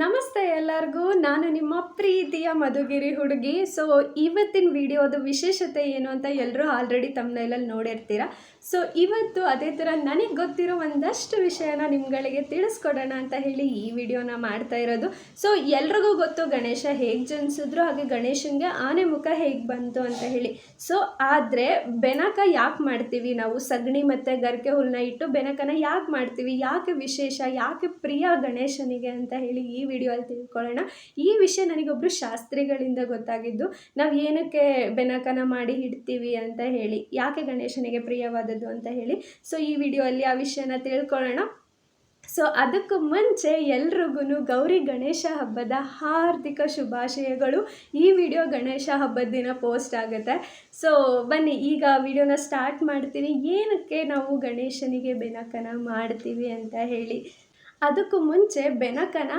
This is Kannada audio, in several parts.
ನಮಸ್ತೆ ಎಲ್ಲರಿಗೂ. ನಾನು ನಿಮ್ಮ ಪ್ರೀತಿಯ ಮಧುಗಿರಿ ಹುಡುಗಿ. ಸೊ ಇವತ್ತಿನ ವಿಡಿಯೋದ ವಿಶೇಷತೆ ಏನು ಅಂತ ಎಲ್ಲರೂ ಆಲ್ರೆಡಿ ತಮ್ಮನೈಲಲ್ಲಿ ನೋಡಿರ್ತೀರ. ಸೊ ಇವತ್ತು ಅದೇ ಥರ ನನಗೆ ಗೊತ್ತಿರೋ ಒಂದಷ್ಟು ವಿಷಯನ ನಿಮ್ಗಳಿಗೆ ತಿಳಿಸ್ಕೊಡೋಣ ಅಂತ ಹೇಳಿ ಈ ವಿಡಿಯೋನ ಮಾಡ್ತಾ ಇರೋದು. ಸೊ ಎಲ್ರಿಗೂ ಗೊತ್ತು ಗಣೇಶ ಹೇಗೆ ಜನಿಸಿದ್ರು, ಹಾಗೆ ಗಣೇಶನಿಗೆ ಆನೆ ಮುಖ ಹೇಗೆ ಬಂತು ಅಂತ ಹೇಳಿ. ಸೊ ಆದರೆ ಬೆನಕ ಯಾಕೆ ಮಾಡ್ತೀವಿ ನಾವು? ಸಗಣಿ ಮತ್ತು ಗರಿಕೆ ಹುಲ್ಲನ್ನ ಇಟ್ಟು ಬೆನಕನ ಯಾಕೆ ಮಾಡ್ತೀವಿ? ಯಾಕೆ ವಿಶೇಷ? ಯಾಕೆ ಪ್ರಿಯ ಗಣೇಶನಿಗೆ ಅಂತ ಹೇಳಿ ಈ ವಿಡಿಯೋಲ್ಲಿ ತಿಳ್ಕೊಳ್ಳೋಣ. ಈ ವಿಷಯ ನನಗೊಬ್ಬರು ಶಾಸ್ತ್ರಿಗಳಿಂದ ಗೊತ್ತಾಗಿದ್ದು, ನಾವು ಏನಕ್ಕೆ ಬೆನಕನ ಮಾಡಿ ಇಡ್ತೀವಿ ಅಂತ ಹೇಳಿ, ಯಾಕೆ ಗಣೇಶನಿಗೆ ಪ್ರಿಯವಾದದ್ದು ಅಂತ ಹೇಳಿ. ಸೊ ಈ ವಿಡಿಯೋಲ್ಲಿ ಆ ವಿಷಯನ ತಿಳ್ಕೊಳ್ಳೋಣ. ಸೊ ಅದಕ್ಕೂ ಮುಂಚೆ ಎಲ್ರಿಗೂ ಗೌರಿ ಗಣೇಶ ಹಬ್ಬದ ಹಾರ್ದಿಕ ಶುಭಾಶಯಗಳು. ಈ ವಿಡಿಯೋ ಗಣೇಶ ಹಬ್ಬದ ದಿನ ಪೋಸ್ಟ್ ಆಗುತ್ತೆ. ಸೊ ಬನ್ನಿ, ಈಗ ವಿಡಿಯೋನ ಸ್ಟಾರ್ಟ್ ಮಾಡ್ತೀನಿ. ಏನಕ್ಕೆ ನಾವು ಗಣೇಶನಿಗೆ ಬೆನಕನ ಮಾಡ್ತೀವಿ ಅಂತ ಹೇಳಿ. ಅದಕ್ಕೂ ಮುಂಚೆ ಬೆನಕನ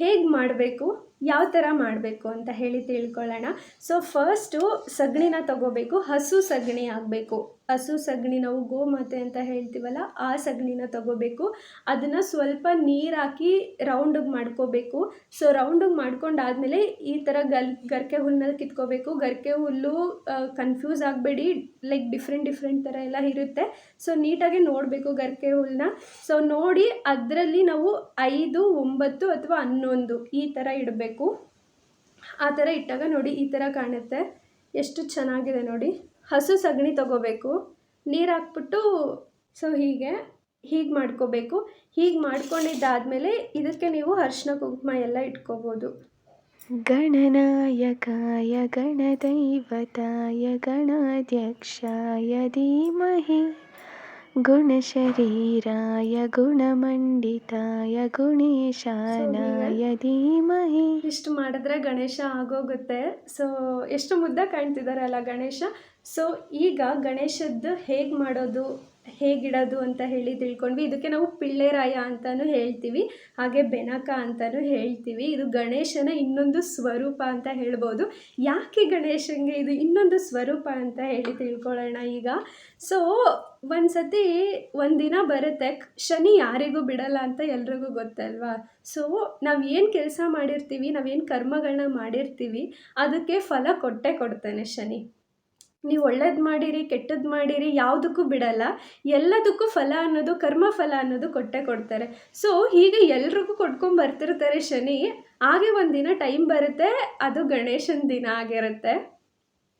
ಹೇಗೆ ಮಾಡಬೇಕು? ಯಾವ ಥರ ಮಾಡಬೇಕು ಅಂತ ಹೇಳಿ ತಿಳ್ಕೊಳ್ಳೋಣ. ಸೊ ಫಸ್ಟು ಸಗಣಿನ ತಗೋಬೇಕು, ಹಸು ಸಗಣಿ ಆಗಬೇಕು. ಹಸು ಸಗಣಿ ನಾವು ಗೋಮಾತೆ ಅಂತ ಹೇಳ್ತೀವಲ್ಲ, ಆ ಸಗಣಿನ ತಗೋಬೇಕು. ಅದನ್ನು ಸ್ವಲ್ಪ ನೀರು ಹಾಕಿ ರೌಂಡಿಗೆ ಮಾಡ್ಕೋಬೇಕು. ಸೊ ರೌಂಡಿಗೆ ಮಾಡ್ಕೊಂಡಾದಮೇಲೆ ಈ ಥರ ಗಲ್, ಗರ್ಕೆ ಹುಲ್ಲನ್ನ ಕಿತ್ಕೋಬೇಕು. ಗರ್ಕೆ ಹುಲ್ಲು ಕನ್ಫ್ಯೂಸ್ ಆಗಬೇಡಿ ಲೈಕ್ ಡಿಫ್ರೆಂಟ್ ಡಿಫ್ರೆಂಟ್ ಥರ ಎಲ್ಲ ಇರುತ್ತೆ. ಸೊ ನೀಟಾಗಿ ನೋಡಬೇಕು ಗರ್ಕೆ ಹುಲ್ಲನ್ನ ಸೊ ನೋಡಿ ಅದರಲ್ಲಿ ನಾವು ಐದು, ಒಂಬತ್ತು ಅಥವಾ ಹನ್ನೊಂದು ಈ ಥರ ಇಡಬೇಕು. ಆ ಥರ ಇಟ್ಟಾಗ ನೋಡಿ ಈ ಥರ ಕಾಣುತ್ತೆ. ಎಷ್ಟು ಚೆನ್ನಾಗಿದೆ ನೋಡಿ. ಹಸು ಸಗಣಿ ತಗೋಬೇಕು. ನೀರು ಹಾಕ್ಬಿಟ್ಟು ಸೊ ಹೀಗೆ ಹೀಗೆ ಮಾಡ್ಕೋಬೇಕು. ಹೀಗೆ ಮಾಡ್ಕೊಂಡಿದ್ದಾದಮೇಲೆ ಇದಕ್ಕೆ ನೀವು ಅರ್ಶಿನ ಕುಂಕುಮ ಎಲ್ಲ ಇಟ್ಕೋಬೋದು. ಗಣನಾಯಕಾಯ, ಗಣದೈವತಾಯ, ಗಣಾಧ್ಯಕ್ಷಾಯ, ಧೀಮಹಿ. गुणशरीराय गुणमण्डिताय गुणेशानाय धीमहि ಇಷ್ಟು ಮಾಡಿದ್ರೆ ಗಣೇಶ ಆಗೋಗುತ್ತೆ ಸೊ ಎಷ್ಟು ಮುದ್ದ ಕಾಣ್ತಿದ್ದಾರೆ ಅಲ್ಲ ಗಣೇಶ ಸೊ ಈಗ ಗಣೇಶದ್ದು ಹೇಗೆ ಮಾಡೋದು ಹೇಗಿಡೋದು ಅಂತ ಹೇಳಿ ತಿಳ್ಕೊಂಡ್ವಿ. ಇದಕ್ಕೆ ನಾವು ಪಿಳ್ಳೆರಾಯ ಅಂತಲೂ ಹೇಳ್ತೀವಿ, ಹಾಗೆ ಬೆನಕ ಅಂತಲೂ ಹೇಳ್ತೀವಿ. ಇದು ಗಣೇಶನ ಇನ್ನೊಂದು ಸ್ವರೂಪ ಅಂತ ಹೇಳ್ಬೋದು. ಯಾಕೆ ಗಣೇಶನಿಗೆ ಇದು ಇನ್ನೊಂದು ಸ್ವರೂಪ ಅಂತ ಹೇಳಿ ತಿಳ್ಕೊಳ್ಳೋಣ ಈಗ. ಸೊ ಒಂದು ಸತಿ ಒಂದಿನ ಬರುತ್ತೆ, ಶನಿ ಯಾರಿಗೂ ಬಿಡಲ್ಲ ಅಂತ ಎಲ್ರಿಗೂ ಗೊತ್ತಲ್ವಾ? ಸೊ ನಾವು ಏನು ಕೆಲಸ ಮಾಡಿರ್ತೀವಿ, ನಾವೇನು ಕರ್ಮಗಳನ್ನ ಮಾಡಿರ್ತೀವಿ, ಅದಕ್ಕೆ ಫಲ ಕೊಟ್ಟೆ ಕೊಡ್ತಾನೆ ಶನಿ. ನೀವು ಒಳ್ಳೇದು ಮಾಡಿರಿ ಕೆಟ್ಟದ್ದು ಮಾಡಿರಿ, ಯಾವುದಕ್ಕೂ ಬಿಡಲ್ಲ. ಎಲ್ಲದಕ್ಕೂ ಫಲ ಅನ್ನೋದು, ಕರ್ಮ ಫಲ ಅನ್ನೋದು ಕೊಟ್ಟೆ ಕೊಡ್ತಾರೆ. ಸೊ ಹೀಗೆ ಎಲ್ರಿಗೂ ಕೊಟ್ಕೊಂಡು ಬರ್ತಿರ್ತಾರೆ ಶನಿ. ಹಾಗೆ ಒಂದಿನ ಟೈಮ್ ಬರುತ್ತೆ, ಅದು ಗಣೇಶನ ದಿನ ಆಗಿರುತ್ತೆ.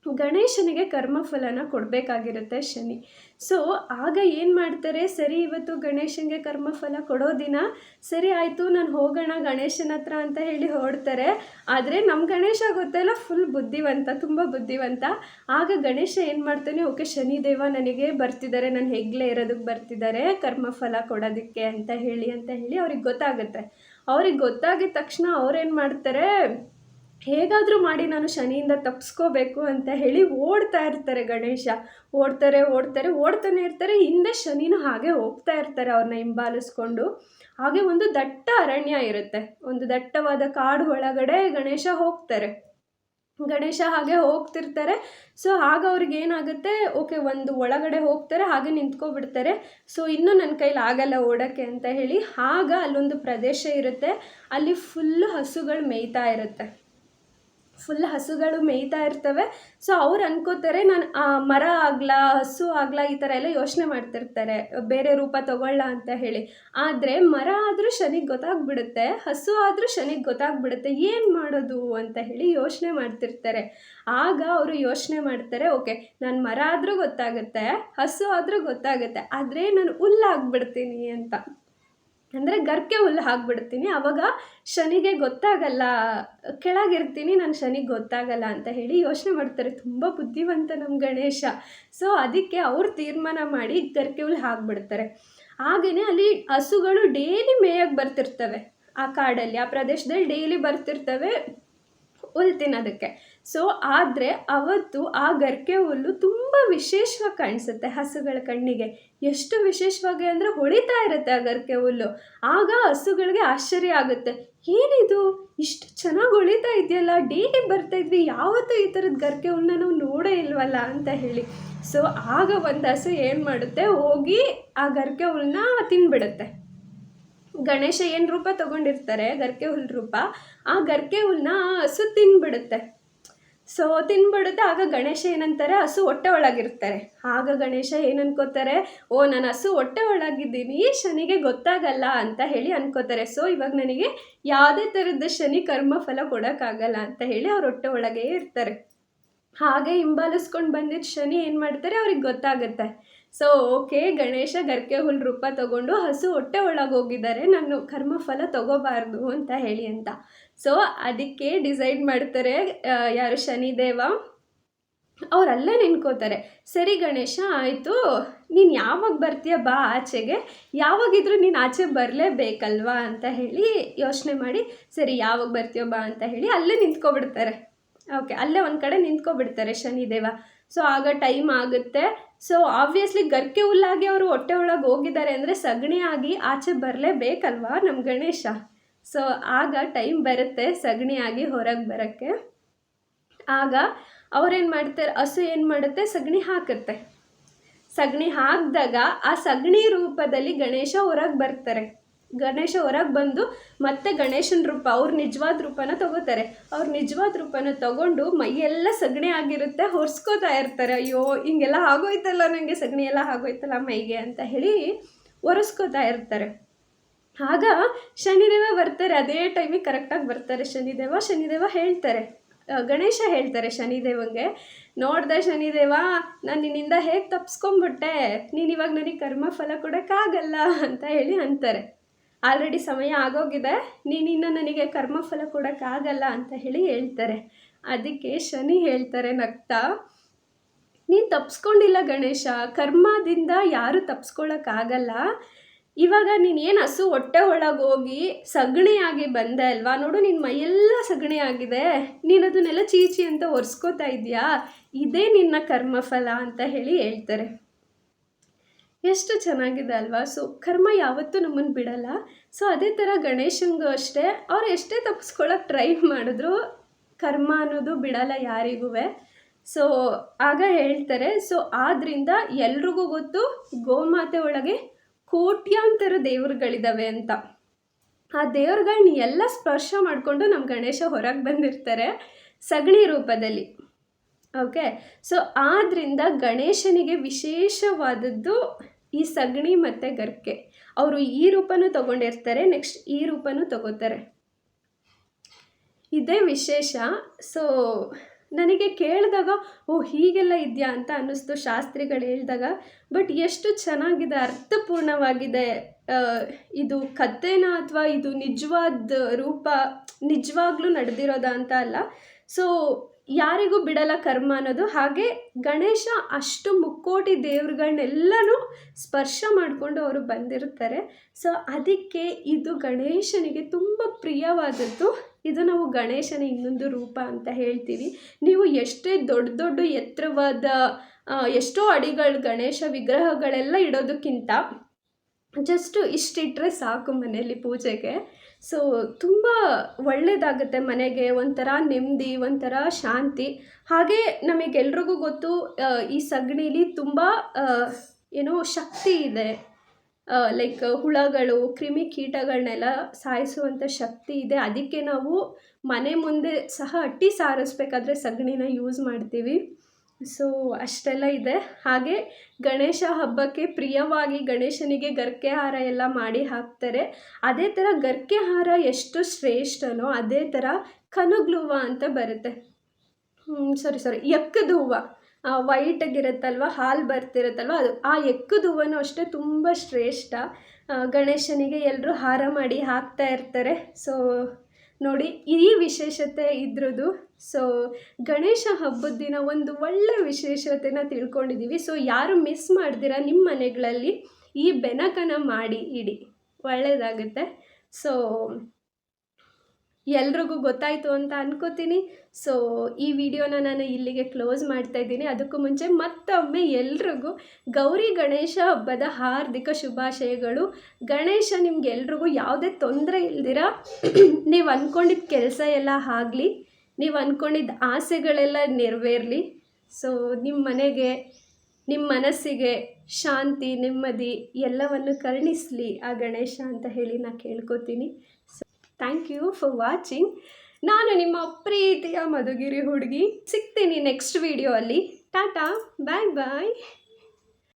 ಗಣೇಶನಿಗೆ ಕರ್ಮಫಲನ ಕೊಡಬೇಕಾಗಿರುತ್ತೆ ಶನಿ. ಸೊ ಆಗ ಏನು ಮಾಡ್ತಾರೆ? ಸರಿ, ಇವತ್ತು ಗಣೇಶನಿಗೆ ಕರ್ಮಫಲ ಕೊಡೋ ದಿನ. ಸರಿ, ಆಯಿತು, ನಾನು ಹೋಗೋಣ ಗಣೇಶನ ಹತ್ರ ಅಂತ ಹೇಳಿ ಹೊರಡ್ತಾರೆ. ಆದರೆ ನಮ್ಮ ಗಣೇಶ ಗೊತ್ತಲ್ಲ ಫುಲ್ ಬುದ್ಧಿವಂತ, ತುಂಬ ಬುದ್ಧಿವಂತ. ಆಗ ಗಣೇಶ ಏನು ಮಾಡ್ತಾನೆ? ಓಕೆ, ಶನಿದೇವ ನನಗೆ ಬರ್ತಿದ್ದಾರೆ. ನಾನು ಹೆಗ್ಲೇ ಇರೋದಕ್ಕೆ ಬರ್ತಿದ್ದಾರೆ. ಕರ್ಮಫಲ ಕೊಡೋದಕ್ಕೆ ಅಂತ ಹೇಳಿ ಅಂತ ಹೇಳಿ ಅವ್ರಿಗೆ ಗೊತ್ತಾಗುತ್ತೆ. ಅವ್ರಿಗೆ ಗೊತ್ತಾಗಿದ ತಕ್ಷಣ ಅವ್ರೇನು ಮಾಡ್ತಾರೆ? ಹೇಗಾದರೂ ಮಾಡಿ ನಾನು ಶನಿಯಿಂದ ತಪ್ಪಿಸ್ಕೋಬೇಕು ಅಂತ ಹೇಳಿ ಓಡ್ತಾ ಇರ್ತಾರೆ ಗಣೇಶ. ಓಡ್ತಾರೆ ಓಡ್ತಾರೆ, ಓಡ್ತಾನೆ ಇರ್ತಾರೆ. ಹಿಂದೆ ಶನಿನೂ ಹಾಗೆ ಹೋಗ್ತಾ ಇರ್ತಾರೆ ಅವ್ರನ್ನ ಹಿಂಬಾಲಿಸ್ಕೊಂಡು. ಹಾಗೆ ಒಂದು ದಟ್ಟ ಅರಣ್ಯ ಇರುತ್ತೆ. ಒಂದು ದಟ್ಟವಾದ ಕಾಡು ಒಳಗಡೆ ಗಣೇಶ ಹೋಗ್ತಾರೆ. ಗಣೇಶ ಹಾಗೆ ಹೋಗ್ತಿರ್ತಾರೆ. ಸೊ, ಆಗ ಅವ್ರಿಗೆ ಏನಾಗುತ್ತೆ? ಓಕೆ, ಒಂದು ಒಳಗಡೆ ಹೋಗ್ತಾರೆ, ಹಾಗೆ ನಿಂತ್ಕೊಬಿಡ್ತಾರೆ. ಸೊ, ಇನ್ನೂ ನನ್ನ ಕೈಲಿ ಆಗಲ್ಲ ಓಡೋಕ್ಕೆ ಅಂತ ಹೇಳಿ ಆಗ ಅಲ್ಲೊಂದು ಪ್ರದೇಶ ಇರುತ್ತೆ. ಅಲ್ಲಿ ಫುಲ್ಲು ಹಸುಗಳು ಮೇಯ್ತಾ ಇರುತ್ತೆ. ಫುಲ್ ಹಸುಗಳು ಮೇಯ್ತಾ ಇರ್ತವೆ. ಸೊ ಅವ್ರು ಅನ್ಕೋತಾರೆ ನಾನು ಮರ ಆಗ್ಲಾ, ಹಸು ಆಗ್ಲ ಈ ಥರ ಎಲ್ಲ ಯೋಚನೆ ಮಾಡ್ತಿರ್ತಾರೆ. ಬೇರೆ ರೂಪ ತಗೊಳ್ಳ ಅಂತ ಹೇಳಿ. ಆದರೆ ಮರ ಆದರೂ ಶನಿಗೆ ಗೊತ್ತಾಗ್ಬಿಡುತ್ತೆ, ಹಸು ಆದರೂ ಶನಿಗೆ ಗೊತ್ತಾಗ್ಬಿಡುತ್ತೆ, ಏನು ಮಾಡೋದು ಅಂತ ಹೇಳಿ ಯೋಚನೆ ಮಾಡ್ತಿರ್ತಾರೆ. ಆಗ ಅವರು ಯೋಚನೆ ಮಾಡ್ತಾರೆ, ಓಕೆ, ನಾನು ಮರ ಆದರೂ ಗೊತ್ತಾಗುತ್ತೆ, ಹಸು ಆದರೂ ಗೊತ್ತಾಗುತ್ತೆ, ಆದರೆ ನಾನು ಹುಲ್ಲಾಗ್ಬಿಡ್ತೀನಿ ಅಂತ. ಅಂದರೆ ಗರ್ಕೆ ಹುಲ್ಲು ಹಾಕ್ಬಿಡ್ತೀನಿ. ಅವಾಗ ಶನಿಗೆ ಗೊತ್ತಾಗಲ್ಲ, ಕೆಳಗಿರ್ತೀನಿ, ನಾನು ಶನಿಗೆ ಗೊತ್ತಾಗಲ್ಲ ಅಂತ ಹೇಳಿ ಯೋಚನೆ ಮಾಡ್ತಾರೆ. ತುಂಬ ಬುದ್ಧಿವಂತ ನಮ್ಮ ಗಣೇಶ. ಸೊ ಅದಕ್ಕೆ ಅವ್ರು ತೀರ್ಮಾನ ಮಾಡಿ ಗರ್ಕೆ ಹುಲ್ಲು ಹಾಕ್ಬಿಡ್ತಾರೆ. ಹಾಗೆಯೇ ಅಲ್ಲಿ ಹಸುಗಳು ಡೈಲಿ ಮೇಯಕ್ಕೆ ಬರ್ತಿರ್ತವೆ ಆ ಕಾಡಲ್ಲಿ. ಆ ಪ್ರದೇಶದಲ್ಲಿ ಡೈಲಿ ಬರ್ತಿರ್ತವೆ. ಹುಲ್ಲು ತಿನ್ನೋದಕ್ಕೆ ಸೊ ಆದರೆ ಅವತ್ತು ಆ ಗರಿಕೆ ಹುಲ್ಲು ತುಂಬ ವಿಶೇಷವಾಗಿ ಕಾಣಿಸುತ್ತೆ ಹಸುಗಳ ಕಣ್ಣಿಗೆ. ಎಷ್ಟು ವಿಶೇಷವಾಗಿ ಅಂದರೆ ಹೊಳಿತಾ ಇರುತ್ತೆ ಆ ಗರಿಕೆ ಹುಲ್ಲು. ಆಗ ಹಸುಗಳಿಗೆ ಆಶ್ಚರ್ಯ ಆಗುತ್ತೆ. ಏನಿದು? ಇಷ್ಟು ಚೆನ್ನಾಗಿ ಹೊಳಿತಾ ಇದೆಯಲ್ಲ, ಡೈಲಿ ಬರ್ತಾ ಇದ್ವಿ, ಯಾವತ್ತೂ ಈ ಥರದ ಗರಿಕೆ ಹುಲ್ಲನ್ನ ನಾವು ನೋಡೇ ಇಲ್ವಲ್ಲ ಅಂತ ಹೇಳಿ. ಸೊ ಆಗ ಒಂದು ಹಸು ಏನು ಮಾಡುತ್ತೆ? ಹೋಗಿ ಆ ಗರಿಕೆ ಹುಲ್ಲನ್ನ ತಿನ್ಬಿಡುತ್ತೆ. ಗಣೇಶ ಏನು ರೂಪ ತಗೊಂಡಿರ್ತಾರೆ? ಗರ್ಕೆ ಹುಲ್ ರೂಪ. ಆ ಗರ್ಕೆ ಹುಲ್ಲನ್ನ ಹಸು ತಿನ್ಬಿಡುತ್ತೆ. ಸೊ, ತಿನ್ಬಿಡುತ್ತೆ. ಆಗ ಗಣೇಶ ಏನಂತಾರೆ? ಹಸು ಹೊಟ್ಟೆ ಒಳಗಿರ್ತಾರೆ. ಆಗ ಗಣೇಶ ಏನು ಓ, ನಾನು ಹಸು ಹೊಟ್ಟೆ ಒಳಗಿದ್ದೀನಿ. ಶನಿಗೆ ಗೊತ್ತಾಗಲ್ಲ ಅಂತ ಹೇಳಿ ಅನ್ಕೋತಾರೆ. ಸೊ, ಇವಾಗ ನನಗೆ ಯಾವುದೇ ಥರದ ಶನಿ ಕರ್ಮ ಫಲ ಕೊಡೋಕ್ಕಾಗಲ್ಲ ಅಂತ ಹೇಳಿ ಅವ್ರ ಹೊಟ್ಟೆ ಒಳಗೆ ಇರ್ತಾರೆ. ಹಾಗೆ ಹಿಂಬಾಲಿಸ್ಕೊಂಡು ಬಂದಿದ್ದ ಶನಿ ಏನು ಮಾಡ್ತಾರೆ? ಅವ್ರಿಗೆ ಗೊತ್ತಾಗುತ್ತೆ. ಸೊ ಓಕೆ ಗಣೇಶ ಗರ್ಕೆ ಹುಲ್ ರೂಪ ತಗೊಂಡು ಹಸು ಹೊಟ್ಟೆ ಒಳಗೆ ಹೋಗಿದ್ದಾರೆ ನಾನು ಕರ್ಮಫಲ ತಗೋಬಾರ್ದು ಅಂತ ಹೇಳಿ ಅಂತ. ಸೊ ಅದಕ್ಕೆ ಡಿಸೈಡ್ ಮಾಡ್ತಾರೆ ಯಾರು ಶನಿದೇವ? ಅವ್ರು ಅಲ್ಲೇ ನಿಂತ್ಕೋತಾರೆ ಸರಿ ಗಣೇಶ, ಆಯಿತು. ನೀನು ಯಾವಾಗ ಬರ್ತೀಯ ಬಾ ಆಚೆಗೆ. ಯಾವಾಗಿದ್ರೂ ನೀನು ಆಚೆ ಬರಲೇಬೇಕಲ್ವಾ ಅಂತ ಹೇಳಿ ಯೋಚನೆ ಮಾಡಿ, ಸರಿ, ಯಾವಾಗ ಬರ್ತೀಯೋ ಬಾ ಅಂತ ಹೇಳಿ ಅಲ್ಲೇ ನಿಂತ್ಕೊಬಿಡ್ತಾರೆ. ಓಕೆ ಅಲ್ಲೇ ಒಂದು ಕಡೆ ನಿಂತ್ಕೊಬಿಡ್ತಾರೆ ಶನಿದೇವ. ಸೊ ಆಗ ಟೈಮ್ ಆಗುತ್ತೆ. ಸೊ ಆಬ್ವಿಯಸ್ಲಿ ಗರ್ಕೆ ಹುಲ್ಲಾಗಿ ಅವರು ಹೊಟ್ಟೆ ಒಳಗೆ ಹೋಗಿದ್ದಾರೆ ಅಂದರೆ ಸಗಣಿ ಆಗಿ ಆಚೆ ಬರಲೇಬೇಕಲ್ವಾ ನಮ್ಮ ಗಣೇಶ? ಸೊ ಆಗ ಟೈಮ್ ಬರುತ್ತೆ ಸಗಣಿ ಹೊರಗೆ ಬರೋಕ್ಕೆ. ಆಗ ಅವ್ರೇನು ಮಾಡ್ತಾರೆ? ಹಸು ಏನು ಮಾಡುತ್ತೆ? ಸಗಣಿ ಹಾಕುತ್ತೆ. ಸಗಣಿ ಹಾಕಿದಾಗ ಆ ಸಗಣಿ ರೂಪದಲ್ಲಿ ಗಣೇಶ ಹೊರಗೆ ಬರ್ತಾರೆ. ಗಣೇಶ ಹೊರಗೆ ಬಂದು ಮತ್ತೆ ಗಣೇಶನ ರೂಪ, ಅವ್ರ ನಿಜವಾದ ರೂಪನ ತಗೋತಾರೆ. ಅವ್ರ ನಿಜವಾದ ರೂಪನ ತಗೊಂಡು ಮೈಯೆಲ್ಲ ಸಗಣಿ ಆಗಿರುತ್ತೆ, ಹೊರ್ಸ್ಕೋತಾ ಇರ್ತಾರೆ. ಅಯ್ಯೋ, ಹಿಂಗೆಲ್ಲ ಆಗೋಯ್ತಲ್ಲ ನನಗೆ ಸಗಣಿ ಎಲ್ಲ ಆಗೋಯ್ತಲ್ಲ ಮೈಗೆ ಅಂತ ಹೇಳಿ ಒರೆಸ್ಕೋತಾ ಇರ್ತಾರೆ. ಆಗ ಶನಿದೇವ ಬರ್ತಾರೆ, ಅದೇ ಟೈಮಿಗೆ ಕರೆಕ್ಟಾಗಿ ಬರ್ತಾರೆ. ಶನಿದೇವ ಶನಿದೇವ ಹೇಳ್ತಾರೆ. ಗಣೇಶ ಹೇಳ್ತಾರೆ ಶನಿದೇವಂಗೆ, ನೋಡ್ದೆ ಶನಿದೇವ, ನಾನು ನಿನ್ನಿಂದ ಹೇಗೆ ತಪ್ಸ್ಕೊಂಬಿಟ್ಟೆ? ನೀನು ಇವಾಗ ನನಗೆ ಕರ್ಮಫಲ ಕೊಡೋಕ್ಕಾಗಲ್ಲ ಅಂತ ಹೇಳಿ ಅಂತಾರೆ. ಆಲ್ರೆಡಿ ಸಮಯ ಆಗೋಗಿದೆ ನೀನಿನ್ನು ನನಗೆ ಕರ್ಮಫಲ ಕೊಡೋಕ್ಕಾಗಲ್ಲ ಅಂತ ಹೇಳಿ ಹೇಳ್ತಾರೆ. ಅದಕ್ಕೆ ಶನಿ ಹೇಳ್ತಾರೆ, ನಗ್ತಾ, ನೀನು ತಪ್ಸ್ಕೊಂಡಿಲ್ಲ ಗಣೇಶ, ಕರ್ಮದಿಂದ ಯಾರು ತಪ್ಸ್ಕೊಳ್ಳೋಕ್ಕಾಗಲ್ಲ ಇವಾಗ ನೀನು ಏನು ಹಸು ಹೊಟ್ಟೆ ಒಳಗೆ ಹೋಗಿ ಸಗಣಿಯಾಗಿ ಬಂದೆ ಅಲ್ವಾ? ನೋಡು ನಿನ್ನ ಮೈಯೆಲ್ಲ ಸಗಣಿ ಆಗಿದೆ. ನೀನು ಅದನ್ನೆಲ್ಲ ಚೀಚಿ ಅಂತ ಒರೆಸ್ಕೋತಾ ಇದೆಯಾ? ಇದೇ ನಿನ್ನ ಕರ್ಮಫಲ ಅಂತ ಹೇಳಿ ಹೇಳ್ತಾರೆ. ಎಷ್ಟು ಚೆನ್ನಾಗಿದೆ ಅಲ್ವಾ? ಸೊ ಕರ್ಮ ಯಾವತ್ತೂ ನಮ್ಮನ್ನು ಬಿಡಲ್ಲ. ಸೊ ಅದೇ ಥರ ಗಣೇಶನಿಗೂ ಅಷ್ಟೇ, ಅವ್ರು ಎಷ್ಟೇ ತಪ್ಪಿಸ್ಕೊಳ್ಳೋಕೆ ಟ್ರೈ ಮಾಡಿದ್ರು ಕರ್ಮ ಅನ್ನೋದು ಬಿಡಲ್ಲ ಯಾರಿಗೂ ಸೊ ಆಗ ಹೇಳ್ತಾರೆ ಸೊ ಆದ್ದರಿಂದ ಎಲ್ರಿಗೂ ಗೊತ್ತು ಗೋಮಾತೆ ಒಳಗೆ ಕೋಟ್ಯಾಂತರ ದೇವ್ರುಗಳಿದ್ದಾವೆ ಅಂತ. ಆ ದೇವ್ರುಗಳ್ನ ಎಲ್ಲ ಸ್ಪರ್ಶ ಮಾಡಿಕೊಂಡು ನಮ್ಮ ಗಣೇಶ ಹೊರಗೆ ಬಂದಿರ್ತಾರೆ ಸಗಣಿ ರೂಪದಲ್ಲಿ. ಓಕೆ ಸೊ ಆದ್ದರಿಂದ ಗಣೇಶನಿಗೆ ವಿಶೇಷವಾದದ್ದು ಈ ಸಗಣಿ ಮತ್ತು ಗರ್ಕೆ. ಅವರು ಈ ರೂಪನೂ ತಗೊಂಡಿರ್ತಾರೆ, ನೆಕ್ಸ್ಟ್ ಈ ರೂಪನೂ ತಗೋತಾರೆ. ಇದೇ ವಿಶೇಷ. ಸೊ ನನಗೆ ಕೇಳಿದಾಗ, ಓ, ಹೀಗೆಲ್ಲ ಇದೆಯಾ ಅಂತ ಅನ್ನಿಸ್ತು ಶಾಸ್ತ್ರಿಗಳು ಹೇಳಿದಾಗ. ಬಟ್ ಎಷ್ಟು ಚೆನ್ನಾಗಿದೆ, ಅರ್ಥಪೂರ್ಣವಾಗಿದೆ ಇದು ಕಥೆನ ಅಥವಾ ಇದು ನಿಜವಾದ ರೂಪ, ನಿಜವಾಗ್ಲೂ ನಡೆದಿರೋದ ಅಂತ ಅಲ್ಲ. ಸೊ ಯಾರಿಗೂ ಬಿಡಲ್ಲ ಕರ್ಮ ಅನ್ನೋದು. ಹಾಗೆ ಗಣೇಶ ಅಷ್ಟು ಮುಕ್ಕೋಟಿ ದೇವ್ರುಗಳನ್ನೆಲ್ಲನೂ ಸ್ಪರ್ಶ ಮಾಡಿಕೊಂಡು ಅವರು ಬಂದಿರ್ತಾರೆ. ಸೊ, ಅದಕ್ಕೆ ಇದು ಗಣೇಶನಿಗೆ ತುಂಬ ಪ್ರಿಯವಾದದ್ದು. ಇದು ನಾವು ಗಣೇಶನ ಇನ್ನೊಂದು ರೂಪ ಅಂತ ಹೇಳ್ತೀವಿ. ನೀವು ಎಷ್ಟೇ ದೊಡ್ಡ ದೊಡ್ಡ ಎತ್ತರವಾದ ಎಷ್ಟೋ ಅಡಿಗಳು, ಗಣೇಶ ವಿಗ್ರಹಗಳೆಲ್ಲ ಇಡೋದಕ್ಕಿಂತ ಜಸ್ಟು ಇಷ್ಟಿಟ್ಟರೆ ಸಾಕು ಮನೆಯಲ್ಲಿ ಪೂಜೆಗೆ. ಸೊ ತುಂಬ ಒಳ್ಳೆಯದಾಗುತ್ತೆ ಮನೆಗೆ ಒಂಥರ ನೆಮ್ಮದಿ, ಒಂಥರ ಶಾಂತಿ. ಹಾಗೆ ನಮಗೆಲ್ರಿಗೂ ಗೊತ್ತು ಈ ಸಗಣಿಲಿ ತುಂಬ ಏನೋ ಶಕ್ತಿ ಇದೆ. ಲೈಕ್ ಹುಳಗಳು, ಕ್ರಿಮಿ ಕೀಟಗಳನ್ನೆಲ್ಲ ಸಾಯಿಸುವಂಥ ಶಕ್ತಿ ಇದೆ. ಅದಕ್ಕೆ ನಾವು ಮನೆ ಮುಂದೆ ಸಹ ಅಟ್ಟಿ ಸಾರಿಸ್ಬೇಕಾದ್ರೆ ಸಗಣಿನ ಯೂಸ್ ಮಾಡ್ತೀವಿ. ಸೊ ಅಷ್ಟೆಲ್ಲ ಇದೆ. ಹಾಗೆ ಗಣೇಶ ಹಬ್ಬಕ್ಕೆ ಪ್ರಿಯವಾಗಿ ಗಣೇಶನಿಗೆ ಗರ್ಕೆ ಹಾರ ಎಲ್ಲ ಮಾಡಿ ಹಾಕ್ತಾರೆ. ಅದೇ ಥರ ಗರ್ಕೆ ಹಾರ ಎಷ್ಟು ಶ್ರೇಷ್ಠನೋ ಅದೇ ಥರ ಕನುಗ್ಲುವ ಅಂತ ಬರುತ್ತೆ. ಸಾರಿ ಸಾರಿ ಎಕ್ಕದ ಹೂವು. ವೈಟಾಗಿರುತ್ತಲ್ವ ಹಾಲು ಬರ್ತಿರುತ್ತಲ್ವ, ಅದು ಆ ಎಕ್ಕದ ಹೂವನು ಅಷ್ಟೇ ತುಂಬ ಶ್ರೇಷ್ಠ. ಗಣೇಶನಿಗೆ ಎಲ್ಲರೂ ಹಾರ ಮಾಡಿ ಹಾಕ್ತಾ ಇರ್ತಾರೆ. ಸೊ ನೋಡಿ, ಈ ವಿಶೇಷತೆ ಇದ್ರದ್ದು. ಸೊ ಗಣೇಶ ಹಬ್ಬದ ದಿನ ಒಂದು ಒಳ್ಳೆ ವಿಶೇಷತೆನ ತಿಳ್ಕೊಂಡಿದ್ದೀವಿ ಸೊ ಯಾರು ಮಿಸ್ ಮಾಡ್ದಿರ ನಿಮ್ಮ ಮನೆಗಳಲ್ಲಿ ಈ ಬೆನಕನ ಮಾಡಿ ಇಡಿ. ಒಳ್ಳೆಯದಾಗುತ್ತೆ ಸೊ ಎಲ್ರಿಗೂ ಗೊತ್ತಾಯಿತು ಅಂತ ಅನ್ಕೋತೀನಿ. ಸೊ ಈ ವಿಡಿಯೋನ ನಾನು ಇಲ್ಲಿಗೆ ಕ್ಲೋಸ್ ಮಾಡ್ತಾ ಇದ್ದೀನಿ. ಅದಕ್ಕೂ ಮುಂಚೆ ಮತ್ತೊಮ್ಮೆ ಎಲ್ರಿಗೂ ಗೌರಿ ಗಣೇಶ ಹಬ್ಬದ ಹಾರ್ದಿಕ ಶುಭಾಶಯಗಳು. ಗಣೇಶ ನಿಮ್ಗೆಲ್ರಿಗೂ ಯಾವುದೇ ತೊಂದರೆ ಇಲ್ದಿರ? ನೀವು ಅಂದ್ಕೊಂಡಿದ್ದ ಕೆಲಸ ಎಲ್ಲ ಆಗಲಿ, ನೀವು ಅಂದ್ಕೊಂಡಿದ್ದ ಆಸೆಗಳೆಲ್ಲ ನೆರವೇರಲಿ. ಸೊ ನಿಮ್ಮ ಮನೆಗೆ ನಿಮ್ಮ ಮನಸ್ಸಿಗೆ ಶಾಂತಿ, ನೆಮ್ಮದಿ ಎಲ್ಲವನ್ನು ಕರುಣಿಸಲಿ ಆ ಗಣೇಶ ಅಂತ ಹೇಳಿ ನಾ ಕೇಳ್ಕೊತೀನಿ. ಥ್ಯಾಂಕ್ ಯು ಫಾರ್ ವಾಚಿಂಗ್ ನಾನು ನಿಮ್ಮ ಪ್ರೀತಿಯ ಮಧುಗಿರಿ ಹುಡುಗಿ. ಸಿಗ್ತೀನಿ ನೆಕ್ಸ್ಟ್ ವೀಡಿಯೋ ಅಲ್ಲಿ. ಟಾಟಾ ಬಾಯ್ ಬಾಯ್